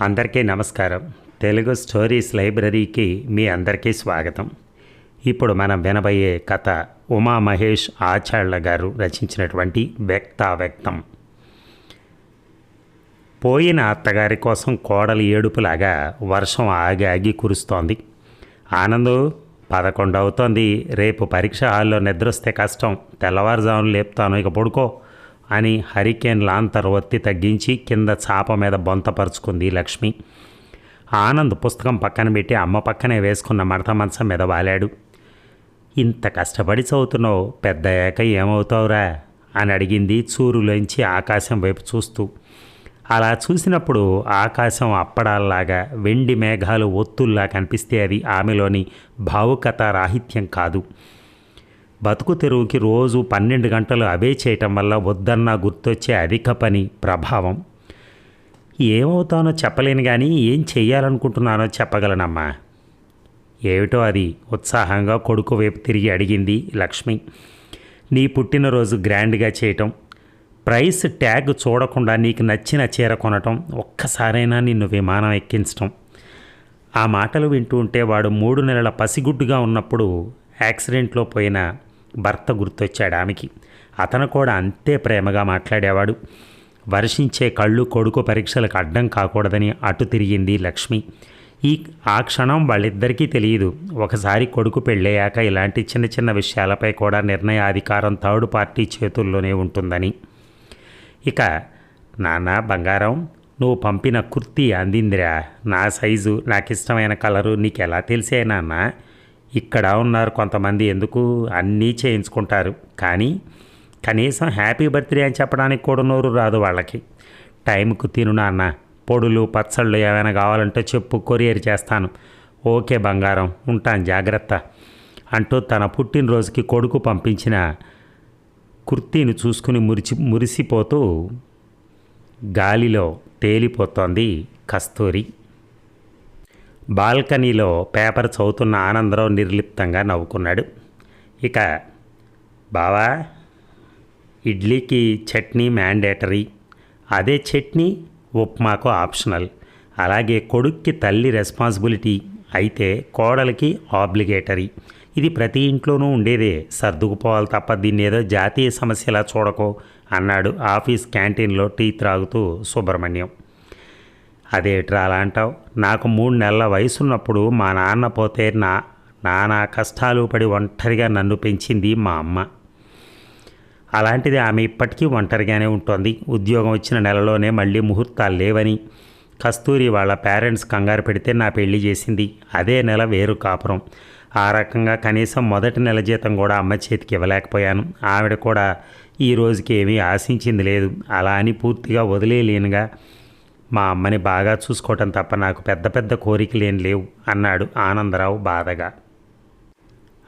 అందరికీ నమస్కారం. తెలుగు స్టోరీస్ లైబ్రరీకి మీ అందరికీ స్వాగతం. ఇప్పుడు మనం వినబోయే కథ ఉమా మహేష్ ఆచార్య గారు రచించినటువంటి వ్యక్తావ్యక్తం. పోయిన అత్తగారి కోసం కోడలి ఏడుపులాగా వర్షం ఆగి ఆగి కురుస్తోంది. ఆనందు పదకొండు అవుతోంది రేపు పరీక్ష హాల్లో నిద్రొస్తే కష్టం. తెల్లవారుజామున లేపుతాను ఇక పడుకో. అని హరికేన్ లాంతర్ ఒత్తి తగ్గించి కింద చాప మీద బొంతపరుచుకుంది లక్ష్మి. ఆనంద్ పుస్తకం పక్కన పెట్టి అమ్మ పక్కనే వేసుకున్న మడత మంచం మీద వాలాడు. ఇంత కష్టపడి చదువుతున్నావు పెద్ద అయ్యాక ఏమవుతావురా? అని అడిగింది చూరులోంచి ఆకాశం వైపు చూస్తూ. అలా చూసినప్పుడు ఆకాశం అప్పడాల్లాగా వెండి మేఘాలు ఒత్తుల్లా కనిపిస్తే అది ఆమెలోని భావుకత రాహిత్యం కాదు. బతుకు తెరువుకి రోజు పన్నెండు గంటలు అవే చేయటం వల్ల వద్దన్నా గుర్తొచ్చే అధిక పని ప్రభావం. ఏమవుతానో చెప్పలేను కానీ ఏం చెయ్యాలనుకుంటున్నానో చెప్పగలనమ్మా. ఏమిటో అది ఉత్సాహంగా కొడుకు వైపు తిరిగి అడిగింది లక్ష్మి. నీ పుట్టినరోజు గ్రాండ్గా చేయటం ప్రైస్ ట్యాగ్ చూడకుండా నీకు నచ్చిన చీర కొనటం ఒక్కసారైనా నిన్ను విమానం ఎక్కించటం. ఆ మాటలు వింటూ ఉంటే వాడు మూడు నెలల పసిగుడ్డుగా ఉన్నప్పుడు యాక్సిడెంట్లో పోయిన భర్త గుర్తొచ్చాడు ఆమెకి. అతను కూడా అంతే ప్రేమగా మాట్లాడేవాడు. వర్షించే కళ్ళు కొడుకు పరీక్షలకు అడ్డం కాకూడదని అటు తిరిగింది లక్ష్మి. ఈ ఆ క్షణం వాళ్ళిద్దరికీ తెలియదు. ఒకసారి కొడుకు పెళ్ళయ్యాక ఇలాంటి చిన్న చిన్న విషయాలపై కూడా నిర్ణయాధికారం థర్డ్ పార్టీ చేతుల్లోనే ఉంటుందని. ఇక నాన్న బంగారం నువ్వు పంపిన కుర్తీ అందిందిరా. నా సైజు నాకు ఇష్టమైన కలరు నీకు ఎలా తెలిసే నాన్న? ఇక్కడ ఉన్నారు కొంతమంది ఎందుకు? అన్నీ చేయించుకుంటారు. కానీ కనీసం హ్యాపీ బర్త్డే అని చెప్పడానికి కూడా నోరు రాదు వాళ్ళకి. టైంకు తిను నాన్న. పొడులు పచ్చళ్ళు ఏమైనా కావాలంటే చెప్పు కొరియర్ చేస్తాను. ఓకే బంగారం ఉంటాను జాగ్రత్త అంటూ తన పుట్టినరోజుకి కొడుకు పంపించిన కుర్తీని చూసుకుని మురిచి మురిసిపోతూ గాలిలో తేలిపోతోంది కస్తూరి. బాల్కనీలో పేపర్ చదువుతున్న ఆనందరావు నిర్లిప్తంగా నవ్వుకున్నాడు. ఇక బావా ఇడ్లీకి చట్నీ మ్యాండేటరీ. అదే చట్నీ ఉప్మాకు ఆప్షనల్. అలాగే కొడుక్కి తల్లి రెస్పాన్సిబిలిటీ అయితే కోడలికి ఆబ్లిగేటరీ. ఇది ప్రతి ఇంట్లోనూ ఉండేదే. సర్దుకుపోవాలి తప్ప దీన్ని ఏదో జాతీయ సమస్యలా చూడకో అన్నాడు ఆఫీస్ క్యాంటీన్లో టీ త్రాగుతూ సుబ్రహ్మణ్యం. అదేట్రా అలా అంటావు? నాకు మూడు నెలల వయసున్నప్పుడు మా నాన్న పోతే నా నానా కష్టాలు పడి ఒంటరిగా నన్ను పెంచింది మా అమ్మ. అలాంటిది ఆమె ఇప్పటికీ ఒంటరిగానే ఉంటుంది. ఉద్యోగం వచ్చిన నెలలోనే మళ్ళీ ముహూర్తాలు లేవని కస్తూరి వాళ్ళ పేరెంట్స్ కంగారు పెడితే నా పెళ్ళి చేసింది. అదే నెల వేరు కాపురం. ఆ రకంగా కనీసం మొదటి నెల జీతం కూడా అమ్మ చేతికి ఇవ్వలేకపోయాను. ఆవిడ కూడా ఈ రోజుకి ఏమీ ఆశించింది లేదు. అలా అని పూర్తిగా వదిలేయలేనుగా. మా అమ్మని బాగా చూసుకోవటం తప్ప నాకు పెద్ద పెద్ద కోరికలేం లేవు అన్నాడు ఆనందరావు బాధగా.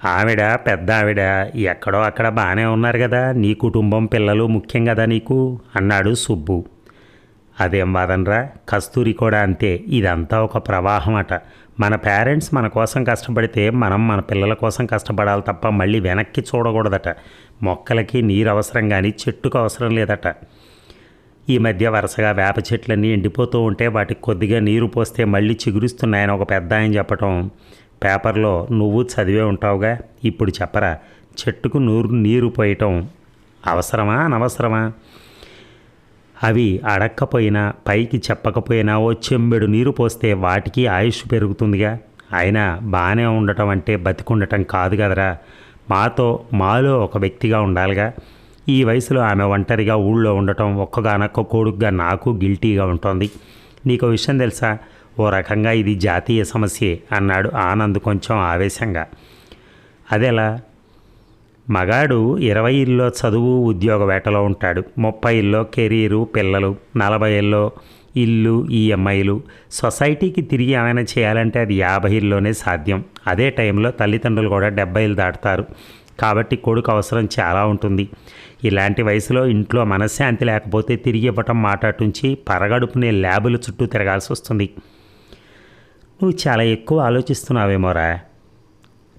ఆవిడ పెద్ద ఆవిడ ఎక్కడో అక్కడ బాగానే ఉన్నారు కదా నీ కుటుంబం పిల్లలు ముఖ్యం కదా నీకు? అన్నాడు సుబ్బు. అదేం వాదనరా? కస్తూరి కూడా అంతే. ఇదంతా ఒక ప్రవాహం అట మన పేరెంట్స్ మన కోసం కష్టపడితే మనం మన పిల్లల కోసం కష్టపడాలి తప్ప మళ్ళీ వెనక్కి చూడకూడదట. మొక్కలకి నీరు అవసరం కానీ చెట్టుకు అవసరం లేదట. ఈ మధ్య వరుసగా వేప చెట్లన్నీ ఎండిపోతూ ఉంటే వాటికి కొద్దిగా నీరు పోస్తే మళ్ళీ చిగురిస్తున్నాయని ఒక పెద్ద ఆయన చెప్పటం. పేపర్లో నువ్వు చదివే ఉంటావుగా ఇప్పుడు చెప్పరా చెట్టుకు నూరు నీరు పోయటం అవసరమా అనవసరమా? అవి అడక్కపోయినా పైకి చెప్పకపోయినా ఓ చెంబెడు నీరు పోస్తే వాటికి ఆయుష్ పెరుగుతుందిగా. అయినా బాగానే ఉండటం అంటే బతికుండటం కాదు కదరా. మాతో మాలో ఒక వ్యక్తిగా ఉండాలిగా. ఈ వయసులో ఆమె ఒంటరిగా ఊళ్ళో ఉండటం ఒక్కగానొక్క కొడుకుగా నాకు గిల్టీగా ఉంటుంది. నీకు విషయం తెలుసా? ఓ రకంగా ఇది జాతీయ సమస్యే అన్నాడు ఆనంద్ కొంచెం ఆవేశంగా. అదెలా? మగాడు ఇరవైల్లో చదువు ఉద్యోగ వేటలో ఉంటాడు. ముప్పైల్లో కెరీరు పిల్లలు నలభైల్లో ఇల్లు ఈఎంఐలు. సొసైటీకి తిరిగి ఏమైనా చేయాలంటే అది యాభైల్లోనే సాధ్యం. అదే టైంలో తల్లిదండ్రులు కూడా డెబ్బైలు దాటుతారు. కాబట్టి కొడుకు అవసరం చాలా ఉంటుంది. ఇలాంటి వయసులో ఇంట్లో మనశ్శాంతి లేకపోతే తిరిగి ఇవ్వటం మాట్లాడుంచి పరగడుపునే ల్యాబుల చుట్టూ తిరగాల్సి వస్తుంది. నువ్వు చాలా ఎక్కువ ఆలోచిస్తున్నావేమోరా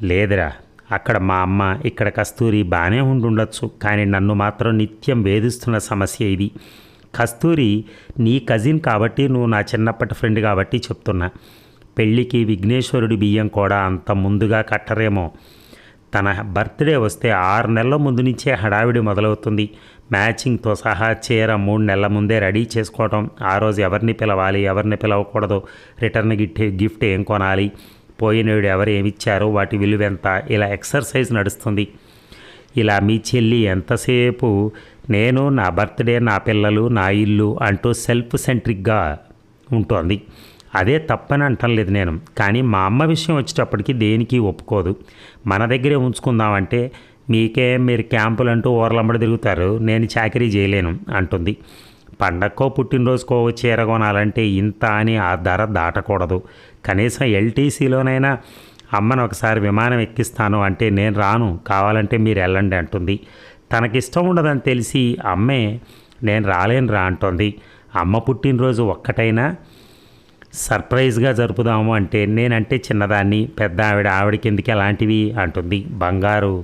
లేదురా అక్కడ మా అమ్మ ఇక్కడ కస్తూరి బాగానే ఉండుండొచ్చు కానీ నన్ను మాత్రం నిత్యం వేధిస్తున్న సమస్య ఇది. కస్తూరి నీ కజిన్ కాబట్టి నువ్వు నా చిన్నప్పటి ఫ్రెండ్ కాబట్టి చెప్తున్నా. పెళ్ళికి విఘ్నేశ్వరుడి బియ్యం కూడా అంత ముందుగా కట్టరేమో. తన బర్త్డే వస్తే ఆరు నెలల ముందు నుంచే హడావిడి మొదలవుతుంది. మ్యాచింగ్తో సహా చీర మూడు నెలల ముందే రెడీ చేసుకోవటం. ఆ రోజు ఎవరిని పిలవాలి ఎవరిని పిలవకూడదు. రిటర్న్ గిఫ్ట్ గిఫ్ట్ ఏం కొనాలి? పోయినవి ఎవరు ఏమిచ్చారో వాటి విలువ ఎంత? ఇలా ఎక్సర్సైజ్ నడుస్తుంది. ఇలా మీ చెల్లి ఎంతసేపు నేను నా బర్త్డే నా పిల్లలు నా ఇల్లు అంటూ సెల్ఫ్ సెంట్రిక్గా ఉంటుంది. అదే తప్పని అంటం లేదు నేను. కానీ మా అమ్మ విషయం వచ్చేటప్పటికి దేనికి ఒప్పుకోదు. మన దగ్గరే ఉంచుకుందామంటే మీకే మీరు క్యాంపులు అంటూ ఊరలంబడి తిరుగుతారు. నేను చాకరీ చేయలేను అంటుంది. పండక్కో పుట్టినరోజుకో చీర కొనాలంటే ఇంత అని ఆ ధర దాటకూడదు. కనీసం ఎల్టీసీలోనైనా అమ్మను ఒకసారి విమానం ఎక్కిస్తాను అంటే నేను రాను. కావాలంటే మీరు వెళ్ళండి అంటుంది. తనకిష్టం ఉండదని తెలిసి అమ్మే నేను రాలేను రా అంటుంది. అమ్మ పుట్టినరోజు ఒక్కటైనా సర్ప్రైజ్గా జరుపుదాము అంటే నేనంటే చిన్నదాన్ని పెద్ద ఆవిడ ఆవిడకి ఎందుకు ఎలాంటివి అంటుంది బంగారు.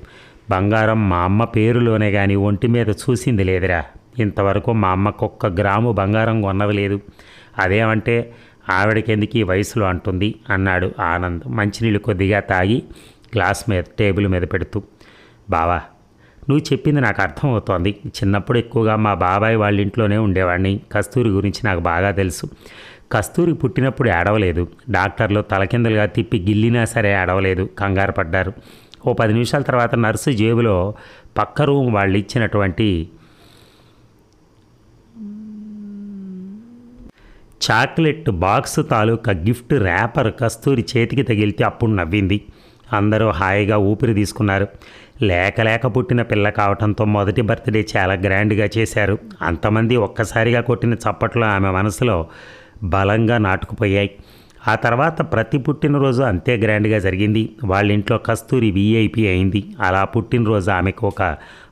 బంగారం మా అమ్మ పేరులోనే కానీ ఒంటి మీద చూసింది లేదురా. ఇంతవరకు మా అమ్మకు ఒక్క గ్రాము బంగారం కొన్నది లేదు. అదేమంటే ఆవిడకెందుకు ఈ వయసులో అంటుంది అన్నాడు ఆనంద్ మంచినీళ్ళు కొద్దిగా తాగి గ్లాస్ మీద టేబుల్ మీద పెడుతూ. బావా నువ్వు చెప్పింది నాకు అర్థమవుతోంది. చిన్నప్పుడు ఎక్కువగా మా బాబాయ్ వాళ్ళ ఇంట్లోనే ఉండేవాడిని. కస్తూరి గురించి నాకు బాగా తెలుసు. కస్తూరి పుట్టినప్పుడు ఏడవలేదు. డాక్టర్లు తలకిందలుగా తిప్పి గిల్లినా సరే ఏడవలేదు. కంగారు పడ్డారు. ఓ పది నిమిషాల తర్వాత నర్సు జేబులో పక్క రూమ్ వాళ్ళు ఇచ్చినటువంటి చాక్లెట్ బాక్స్ తాలూకా గిఫ్ట్ ర్యాపర్ కస్తూరి చేతికి తగిలితే అప్పుడు నవ్వింది. అందరూ హాయిగా ఊపిరి తీసుకున్నారు. లేక లేక పుట్టిన పిల్ల కావటంతో మొదటి బర్త్డే చాలా గ్రాండ్గా చేశారు. అంతమంది ఒక్కసారిగా కొట్టిన చప్పట్లో ఆమె మనసులో బలంగా నాటుకుపోయాయి. ఆ తర్వాత ప్రతి పుట్టినరోజు అంతే గ్రాండ్గా జరిగింది. వాళ్ళ ఇంట్లో కస్తూరి వీఐపీ అయింది. అలా పుట్టినరోజు ఆమెకు ఒక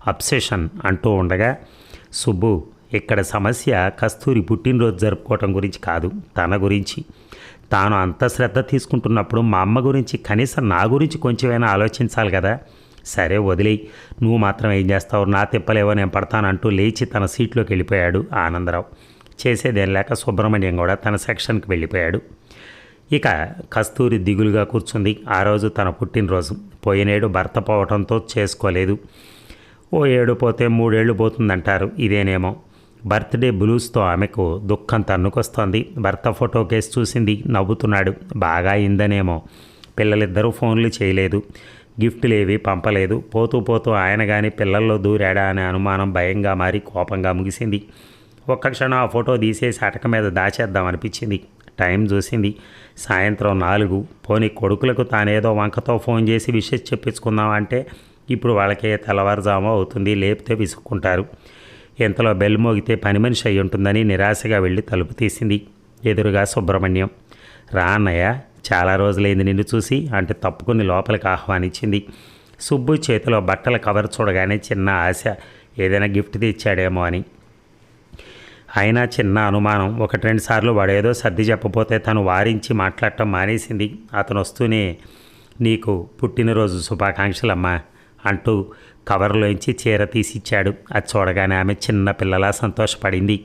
అబ్సెషన్ అంటూ ఉండగా సుబ్బు ఇక్కడ సమస్య కస్తూరి పుట్టినరోజు జరుపుకోవటం గురించి కాదు తన గురించి. తాను అంత శ్రద్ధ తీసుకుంటున్నప్పుడు మా అమ్మ గురించి కనీసం నా గురించి కొంచెమైనా ఆలోచించాలి కదా. సరే వదిలేయి. నువ్వు మాత్రం ఏం చేస్తావు? నా తిప్పలేవో నేను పడతానంటూ లేచి తన సీట్లోకి వెళ్ళిపోయాడు ఆనందరావు. చేసేదేం లేక సుబ్రహ్మణ్యం కూడా తన సెక్షన్కి వెళ్ళిపోయాడు. ఇక కస్తూరి దిగులుగా కూర్చుంది. ఆ రోజు తన పుట్టినరోజు. పోయినేడు భర్త పోవటంతో చేసుకోలేదు. ఓ ఏడు పోతే మూడేళ్ళు పోతుందంటారు. ఇదేనేమో. బర్త్డే బ్లూస్తో ఆమెకు దుఃఖం తన్నుకొస్తోంది. భర్త ఫోటో కేసు చూసింది. నవ్వుతున్నాడు. బాగా అయిందనేమో. పిల్లలిద్దరూ ఫోన్లు చేయలేదు. గిఫ్ట్లు ఏవి పంపలేదు. పోతూ పోతూ ఆయన కానీ పిల్లల్లో దూరాడా అనే అనుమానం భయంగా మారి కోపంగా ముగిసింది. ఒక్క క్షణం ఆ ఫోటో తీసేసి అటక మీద దాచేద్దాం అనిపించింది. టైం చూసింది. సాయంత్రం నాలుగు. పోనీ కొడుకులకు తానేదో వంకతో ఫోన్ చేసి విషెస్ చెప్పించుకుందాం అంటే ఇప్పుడు వాళ్ళకే తెల్లవారుజాము అవుతుంది. లేపితే విసుక్కుంటారు. ఇంతలో బెల్ మోగితే పని మనిషి అయి ఉంటుందని నిరాశగా వెళ్ళి తలుపు తీసింది. ఎదురుగా సుబ్రహ్మణ్యం. రా అన్నయ్య చాలా రోజులైంది నిన్ను చూసి అంటే తప్పుకుని లోపలికి ఆహ్వానించింది. సుబ్బు చేతిలో బట్టల కవర్ చూడగానే చిన్న ఆశ ఏదైనా గిఫ్ట్ తెచ్చాడేమో అని. అయినా చిన్న అనుమానం. ఒకటి రెండు సార్లు వాడేదో సర్ది చెప్పపోతే తను వారించి మాట్లాడటం మానేసింది. అతను వస్తూనే నీకు పుట్టినరోజు శుభాకాంక్షలమ్మా అంటూ కవర్లోంచి చీర తీసిచ్చాడు. అది చూడగానే ఆమె చిన్న పిల్లలా సంతోషపడింది.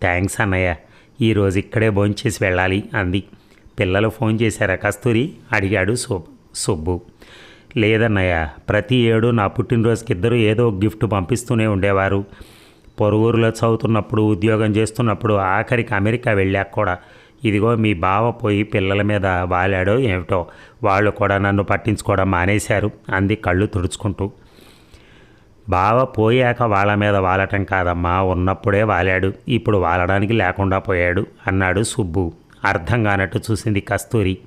థ్యాంక్స్ అన్నయ్య ఈరోజు ఇక్కడే భోంచేసి వెళ్ళాలి అంది. పిల్లలు ఫోన్ చేశారా కస్తూరి? అడిగాడు సుబ్బు. లేదన్నయ్య ప్రతి ఏడు నా పుట్టినరోజుకి ఇద్దరు ఏదో గిఫ్ట్ పంపిస్తూనే ఉండేవారు. పొరుగురులో చదువుతున్నప్పుడు ఉద్యోగం చేస్తున్నప్పుడు ఆఖరికి అమెరికా వెళ్ళాక కూడా ఇదిగో మీ బావ పోయి పిల్లల మీద వాలాడో ఏమిటో వాళ్ళు కూడా నన్ను పట్టించుకోవడం మానేశారు. అంది కళ్ళు తుడుచుకుంటూ. బావ పోయాక వాళ్ళ మీద వాలటం కాదమ్మా ఉన్నప్పుడే వాలాడు ఇప్పుడు వాలడానికి లేకుండా పోయాడు అన్నాడు సుబ్బు. అర్థం కానట్టు చూసింది కస్తూరి.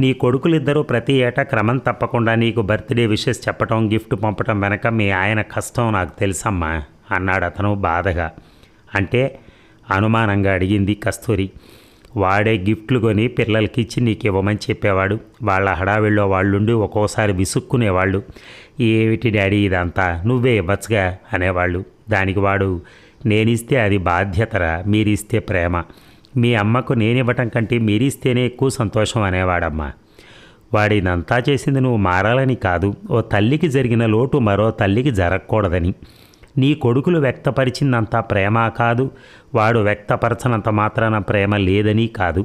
నీ కొడుకులిద్దరూ ప్రతి ఏటా క్రమం తప్పకుండా నీకు బర్త్డే విషెస్ చెప్పటం గిఫ్ట్ పంపటం వెనక మీ ఆయన కష్టం నాకు తెలుసమ్మా. అన్నాడు అతను బాధగా. అంటే అనుమానంగా అడిగింది కస్తూరి. వాడే గిఫ్ట్లు కొని పిల్లలకి ఇచ్చి నీకు ఇవ్వమని చెప్పేవాడు. వాళ్ళ హడావిడిలో వాళ్ళుండి ఒక్కోసారి విసుక్కునేవాళ్ళు. ఏమిటి డాడీ ఇదంతా? నువ్వే ఇవ్వచ్చుగా? అనేవాళ్ళు. దానికి వాడు నేనిస్తే అది బాధ్యతరా? మీరిస్తే ప్రేమ. మీ అమ్మకు నేనివ్వటం కంటే మీరిస్తేనే ఎక్కువ సంతోషం అనేవాడమ్మా. వాడిదంతా చేసింది నువ్వు మారాలని కాదు. ఓ తల్లికి జరిగిన లోటు మరో తల్లికి జరగకూడదని. నీ కొడుకులు వ్యక్తపరిచినంత ప్రేమ కాదు. వాడు వ్యక్తపరచనంత మాత్రాన ప్రేమ లేదని కాదు.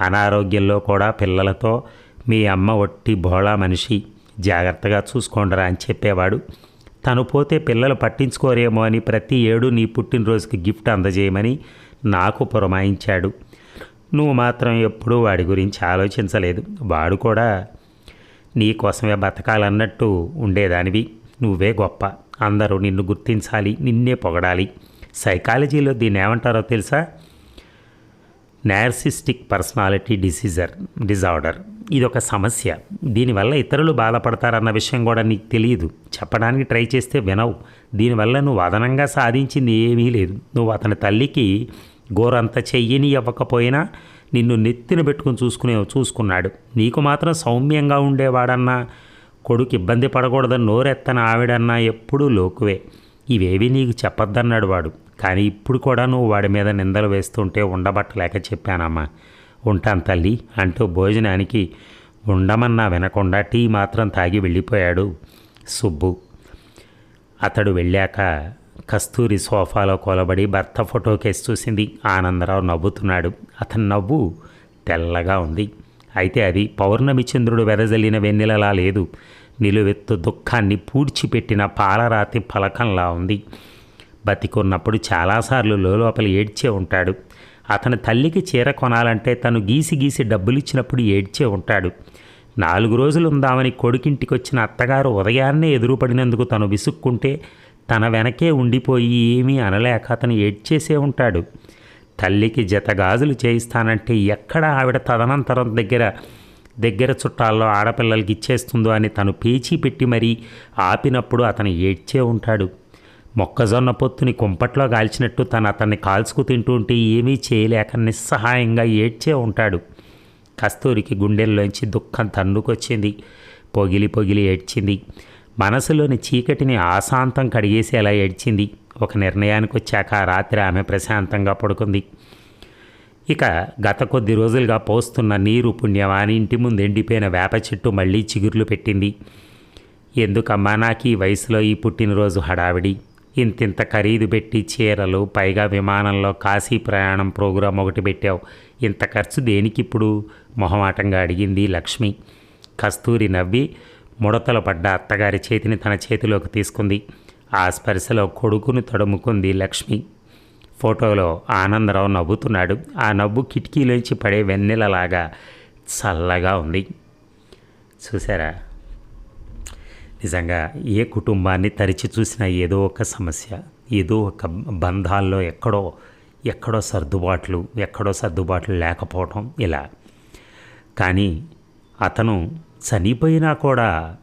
అనారోగ్యంలో కూడా పిల్లలతో మీ అమ్మ ఒట్టి బోళా మనిషి. జాగ్రత్తగా చూసుకోండిరా అని చెప్పేవాడు. తను పోతే పిల్లలు పట్టించుకోరేమో అని ప్రతి ఏడు నీ పుట్టినరోజుకి గిఫ్ట్ అందజేయమని నాకు పురమాయించాడు. నువ్వు మాత్రం ఎప్పుడూ వాడి గురించి ఆలోచించలేదు. వాడు కూడా నీకోసమే బతకాలన్నట్టు ఉండేదానివి. నువ్వే గొప్ప. అందరూ నిన్ను గుర్తించాలి నిన్నే పొగడాలి. సైకాలజీలో దీన్ని ఏమంటారో తెలుసా? Narcissistic personality disease disorder. ఇది ఒక సమస్య. దీనివల్ల ఇతరులు బాధపడతారన్న విషయం కూడా నీకు తెలియదు. చెప్పడానికి ట్రై చేస్తే వినవు. దీనివల్ల నువ్వు అదనంగా సాధించింది ఏమీ లేదు. నువ్వు అతని తల్లికి గోరంత చెయ్యని ఇవ్వకపోయినా నిన్ను నెత్తిన పెట్టుకుని చూసుకునే చూసుకున్నాడు. నీకు మాత్రం సౌమ్యంగా ఉండేవాడన్నా కొడుకు ఇబ్బంది పడకూడదని నోరెత్తన ఆవిడన్నా ఎప్పుడూ లోకువే. ఇవేవి నీకు చెప్పొద్దన్నాడు వాడు. కానీ ఇప్పుడు కూడా నువ్వు వాడి మీద నిందలు వేస్తుంటే ఉండబట్టలేక చెప్పానమ్మా. ఉంటాను తల్లి అంటూ భోజనానికి ఉండమన్నా వినకుండా టీ మాత్రం తాగి వెళ్ళిపోయాడు సుబ్బు. అతడు వెళ్ళాక కస్తూరి సోఫాలో కొలబడి భర్త ఫోటో కేసు చూసింది. ఆనందరావు నవ్వుతున్నాడు. అతని నవ్వు తెల్లగా ఉంది. అయితే అది పౌర్ణమి చంద్రుడు వెదజల్లిన వెన్నెలలా లేదు. నిలువెత్తు దుఃఖాన్ని పూడ్చిపెట్టిన పాలరాతి ఫలకంలా ఉంది. బతికున్నప్పుడు చాలాసార్లు లోపల ఏడ్చే ఉంటాడు. అతని తల్లికి చీర కొనాలంటే తను గీసి గీసి డబ్బులిచ్చినప్పుడు ఏడ్చే ఉంటాడు. నాలుగు రోజులు ఉందామని కొడుకింటికి వచ్చిన అత్తగారు ఉదయాన్నే ఎదురుపడినందుకు తను విసుక్కుంటే తన వెనకే ఉండిపోయి ఏమీ అనలేక అతను ఏడ్చేసే ఉంటాడు. తల్లికి జత గాజులు చేయిస్తానంటే ఎక్కడ ఆవిడ తదనంతరం దగ్గర దగ్గర చుట్టాల్లో ఆడపిల్లలకి ఇచ్చేస్తుందో అని తను పేచీ పెట్టి మరీ ఆపినప్పుడు అతను ఏడ్చే ఉంటాడు. మొక్కజొన్న పొత్తుని కుంపట్లో కాల్చినట్టు తను అతన్ని కాల్చుకు తింటుంటే ఏమీ చేయలేక నిస్సహాయంగా ఏడ్చే ఉంటాడు. కస్తూరికి గుండెల్లోంచి దుఃఖం తన్నుకొచ్చింది. పొగిలి పొగిలి ఏడ్చింది. మనసులోని చీకటిని ఆశాంతం కడిగేసేలా ఏడ్చింది. ఒక నిర్ణయానికి వచ్చాక రాత్రి ఆమె ప్రశాంతంగా పడుకుంది. ఇక గత కొద్ది రోజులుగా పోస్తున్న నీరు పుణ్యమాని ఇంటి ముందు ఎండిపోయిన వేప చెట్టు మళ్ళీ చిగుర్లు పెట్టింది. ఎందుకమ్మా నాకు ఈ వయసులో ఈ పుట్టినరోజు హడావిడి? ఇంతింత ఖరీదు పెట్టి చీరలు పైగా విమానంలో కాశీ ప్రయాణం ప్రోగ్రాం ఒకటి పెట్టావు. ఇంత ఖర్చు దేనికి ఇప్పుడు మొహమాటంగా అడిగింది లక్ష్మి. కస్తూరి నవ్వి ముడతలు పడ్డ అత్తగారి చేతిని తన చేతిలోకి తీసుకుంది. ఆ స్పర్శలో కొడుకును తడుముకుంది లక్ష్మి. ఫోటోలో ఆనందరావు నవ్వుతున్నాడు. ఆ నవ్వు కిటికీలోంచి పడే వెన్నెలలాగా చల్లగా ఉంది. చూసారా నిజంగా ఏ కుటుంబాన్ని తరిచి చూసినా ఏదో ఒక సమస్య ఏదో ఒక బంధాల్లో ఎక్కడో ఎక్కడో సర్దుబాట్లు ఎక్కడో సర్దుబాట్లు లేకపోవటం ఇలా. కానీ అతను చనిపోయినా కూడా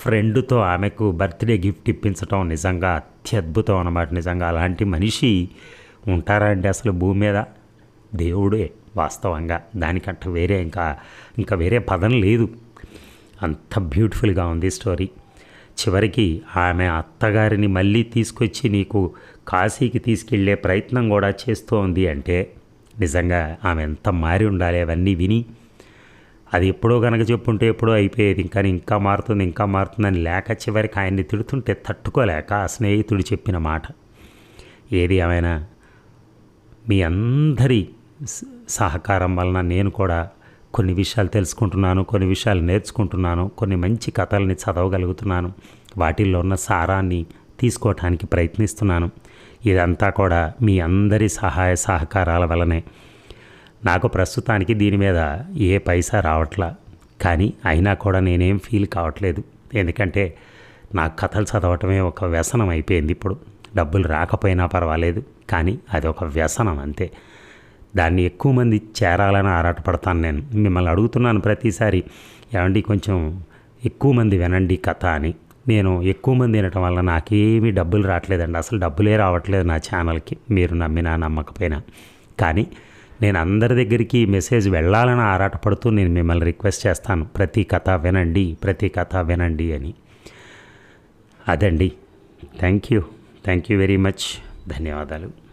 ఫ్రెండ్తో ఆమెకు బర్త్డే గిఫ్ట్ ఇప్పించటం నిజంగా అత్యద్భుతం అన్నమాట. నిజంగా అలాంటి మనిషి ఉంటారా అండి అసలు భూమి మీద? దేవుడే వాస్తవంగా. దానికంటే వేరే ఇంకా ఇంకా వేరే పదం లేదు. అంత బ్యూటిఫుల్గా ఉంది స్టోరీ. చివరికి ఆమె అత్తగారిని మళ్ళీ తీసుకొచ్చి నీకు కాశీకి తీసుకెళ్ళే ప్రయత్నం కూడా చేస్తూ ఉంది అంటే నిజంగా ఆమె ఎంత మారి ఉండాలి అవన్నీ విని అది ఎప్పుడో కనుక చెప్పుంటే ఎప్పుడో అయిపోయేది. ఇంకా ఇంకా మారుతుంది ఇంకా మారుతుందని లేక చివరికి ఆయన్ని తిడుతుంటే తట్టుకోలేక ఆ స్నేహితుడు చెప్పిన మాట. ఏది ఏమైనా మీ అందరి సహకారం వలన నేను కూడా కొన్ని విషయాలు తెలుసుకుంటున్నాను కొన్ని విషయాలు నేర్చుకుంటున్నాను కొన్ని మంచి కథల్ని చదవగలుగుతున్నాను వాటిల్లో ఉన్న సారాన్ని తీసుకోవటానికి ప్రయత్నిస్తున్నాను. ఇదంతా కూడా మీ అందరి సహాయ సహకారాల వలనే. నాకు ప్రస్తుతానికి దీని మీద ఏ పైసా రావట్లా. కానీ అయినా కూడా నేనేం ఫీల్ కావట్లేదు. ఎందుకంటే నాకు కథలు చదవటమే ఒక వ్యసనం అయిపోయింది ఇప్పుడు. డబ్బులు రాకపోయినా పర్వాలేదు కానీ అది ఒక వ్యసనం అంతే. దాన్ని ఎక్కువ మంది చేరాలని ఆరాటపడతాను నేను. మిమ్మల్ని అడుగుతున్నాను ప్రతిసారి ఏమండి కొంచెం ఎక్కువ మంది వినండి కథ అని. నేను ఎక్కువ మంది వినటం వల్ల నాకేమీ డబ్బులు రావట్లేదండి. అసలు డబ్బులే రావట్లేదు నా ఛానల్కి. మీరు నమ్మినా నమ్మకపోయినా. కానీ నేను అందరి దగ్గరికి మెసేజ్ వెళ్ళాలని ఆరాటపడుతూ నేను మిమ్మల్ని రిక్వెస్ట్ చేస్తాను. ప్రతి కథ వినండి ప్రతి కథ వినండి అని. అదండి. Thank you thank you very much. ధన్యవాదాలు.